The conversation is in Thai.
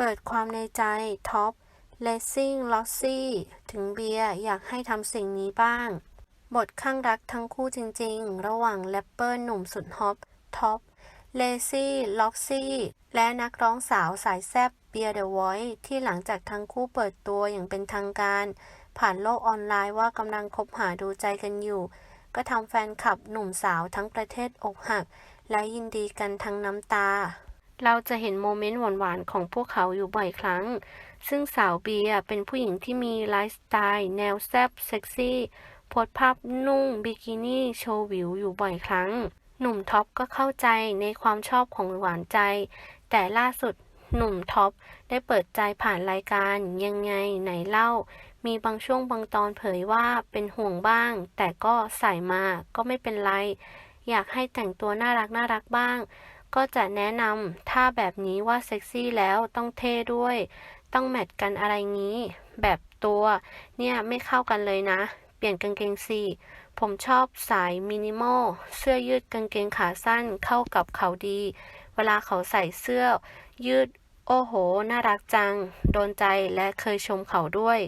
เปิดความในใจ ท็อป เลสซิ่ง ลอสซี่ ถึงเบียร์อยากให้ทำสิ่งนี้บ้าง บทข้างรักทั้งคู่จริง ๆ ระหว่างแรปเปอร์หนุ่มสุดฮอป ท็อป เลซี่ ล็อกซี่ และนักร้องสาวสายแซบเบียร์เดอะวอยที่หลังจากทั้งคู่เปิดตัวอย่างเป็นทางการ ผ่านโลกออนไลน์ว่ากำลังคบหาดูใจกันอยู่ ก็ทำแฟนคลับหนุ่มสาวทั้งประเทศอกหัก และยินดีกันทั้งน้ำตา เราจะเห็นโมเมนต์หวานๆ ของพวกเขาอยู่บ่อยครั้ง ซึ่งสาวเบียเป็นผู้หญิงที่มีไลฟ์สไตล์แนวแซบเซ็กซี่โพสภาพนุ่งบิกินี่โชว์วิวอยู่บ่อยครั้ง หนุ่มท็อปก็เข้าใจในความชอบของหวานใจ แต่ล่าสุดหนุ่มท็อปได้เปิดใจผ่านรายการยังไงไหนเล่า มีบางช่วงบางตอนเผยว่าเป็นห่วงบ้าง แต่ก็ใส่มาก็ไม่เป็นไร อยากให้แต่งตัวน่ารักน่ารักบ้าง ก็จะแนะนำถ้าแบบนี้ว่าเซ็กซี่แล้วต้องเท่ด้วย ต้องแมทกันอะไรงี้ แบบตัวเนี่ยไม่เข้ากันเลยนะ เปลี่ยนกางเกงสิผมชอบสายมินิมอลเสื้อยืดกางเกงขาสั้นเข้ากับเขาดี เวลาเขาใส่เสื้อ ยืด โอ้โห น่ารักจัง โดนใจและเคยชมเขาด้วย